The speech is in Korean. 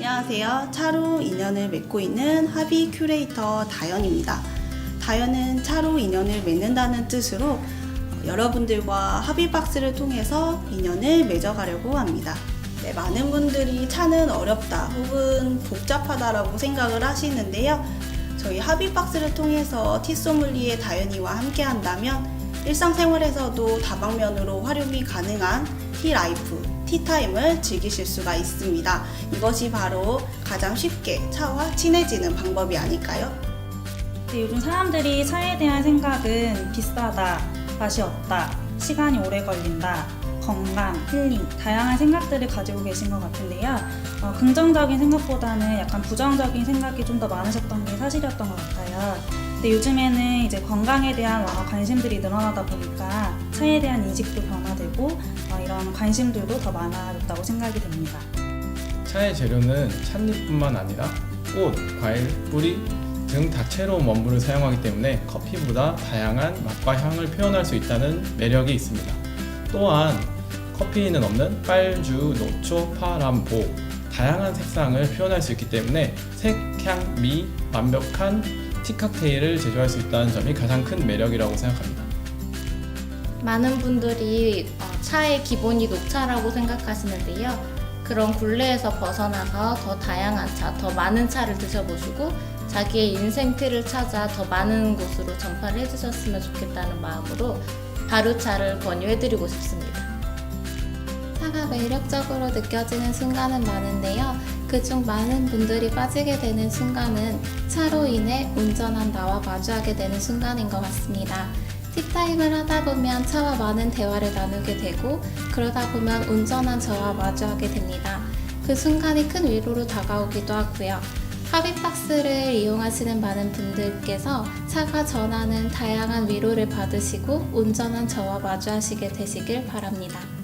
안녕하세요. 차로 인연을 맺고 있는 합의 큐레이터 다연입니다. 다연은 차로 인연을 맺는다는 뜻으로 여러분들과 합의 박스를 통해서 인연을 맺어가려고 합니다. 네, 많은 분들이 차는 어렵다 혹은 복잡하다라고 생각을 하시는데요. 저희 합의 박스를 통해서 티소믈리의 다연이와 함께 한다면 일상생활에서도 다방면으로 활용이 가능한 티라이프, 티타임을 즐기실 수가 있습니다. 이것이 바로 가장 쉽게 차와 친해지는 방법이 아닐까요? 근데 요즘 사람들이 차에 대한 생각은 비싸다, 맛이 없다, 시간이 오래 걸린다, 건강, 힐링, 다양한 생각들을 가지고 계신 것 같은데요. 어, 긍정적인 생각보다는 약간 부정적인 생각이 좀 더 많으셨던 게 사실이었던 것 같아요. 근데 요즘에는 이제 건강에 대한 어, 관심들이 늘어나다 보니까 차에 대한 인식도 변화 되고 어, 이런 관심들도 더 많아졌다고 생각이 됩니다. 차의 재료는 찻잎뿐만 아니라 꽃, 과일, 뿌리 등 다채로운 원물을 사용하기 때문에 커피보다 다양한 맛과 향을 표현할 수 있다는 매력이 있습니다. 또한 커피에는 없는 빨주, 노초, 파람, 보 다양한 색상을 표현할 수 있기 때문에 색, 향, 미 완벽한 티 칵테일을 제조할 수 있다는 점이 가장 큰 매력이라고 생각합니다. 많은 분들이 어, 차의 기본이 녹차라고 생각하시는데요. 그런 굴레에서 벗어나서 더 다양한 차, 더 많은 차를 드셔보시고 자기의 인생 틀을 찾아 더 많은 곳으로 전파를 해주셨으면 좋겠다는 마음으로 바루차를 권유해드리고 싶습니다. 차가 매력적으로 느껴지는 순간은 많은데요. 그중 많은 분들이 빠지게 되는 순간은 차로 인해 운전한 나와 마주하게 되는 순간인 것 같습니다. 티타임을 하다 보면 차와 많은 대화를 나누게 되고 그러다 보면 운전한 저와 마주하게 됩니다. 그 순간이 큰 위로로 다가오기도 하고요. 합의박스를 이용하시는 많은 분들께서 차가 전하는 다양한 위로를 받으시고 운전한 저와 마주하시게 되시길 바랍니다.